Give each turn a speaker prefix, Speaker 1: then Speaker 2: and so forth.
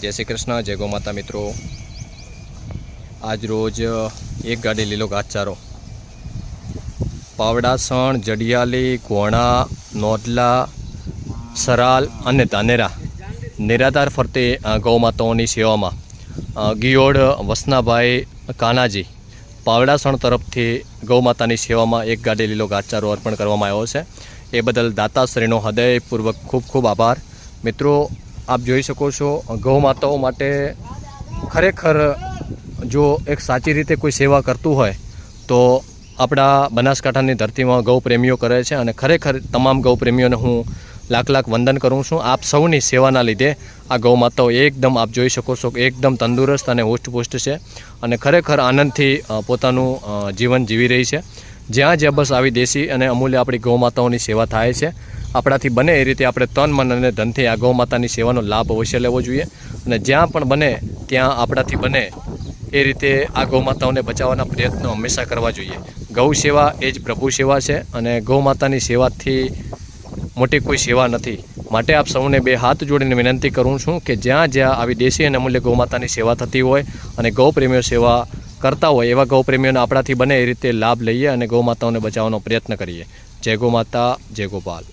Speaker 1: જય શ્રી કૃષ્ણ, જય ગો માતા મિત્રો. આજ રોજ એક ગાડી લીલો ઘાસચારો. પાવડાસણ જડિયાલી ગોણા નોદલા સરાલ અને ધાનેરા નિરાધાર ફરતે ગૌમાતાઓની સેવામાં. ગિયોડ, વસનાભાઈ, કાનાજી પાવડાસણ તરફથી ગૌમાતાની સેવામાં એક ગાડી લીલો ઘાસચારો અર્પણ કરવામાં આવ્યો છે. એ બદલ દાતાશ્રીનો હૃદયપૂર્વક ખૂબ ખૂબ આભાર. મિત્રો આપ જોઈ શકો છો ગૌ માતાઓ માટે ખરેખર જો એક સાચી રીતે કોઈ સેવા કરતું હોય, તો આપણા બનાસકાંઠાની ધરતીમાં ગૌ પ્રેમીઓ કરે છે અને ખરેખર તમામ ગૌ પ્રેમીઓને હું લાખ લાખ વંદન કરું છું. આપ સૌની સેવાના લીધે આ ગૌ માતાઓ એકદમ આપ જોઈ શકો છો એકદમ તંદુરસ્ત અને હોસ્ટપુષ્ટ છે અને ખરેખર આનંદથી પોતાનું જીવન જીવી રહી છે. જ્યાં જ્યાં બસ આવી દેશી અને અમૂલ્ય આપણી ગૌ માતાઓની સેવા થાય છે. આપણાથી બને એ રીતે આપણે તન, મન અને ધનથી આ ગૌ માતાની સેવાનો લાભ અવશ્ય લેવો જોઈએ. અને જ્યાં પણ બને, ત્યાં આપણાથી બને એ રીતે આ ગૌ માતાઓને બચાવવાના પ્રયત્નો હંમેશા કરવા જોઈએ. ગૌ સેવા એ જ પ્રભુ સેવા છે અને ગૌ માતાની સેવાથી મોટી કોઈ સેવા નથી. માટે આપ સૌને બે હાથ જોડીને વિનંતી કરું છું કે જ્યાં જ્યાં આવી દેશી અને અમૂલ્ય ગૌમાતાની સેવા થતી હોય અને ગૌ પ્રેમીઓ સેવા કરતા હોય, એવા ગૌ પ્રેમીઓને આપણાથી બને એ રીતે લાભ લઈએ અને ગૌ માતાઓને બચાવવાનો પ્રયત્ન કરીએ. જય ગૌમાતા જય ગોપાલ.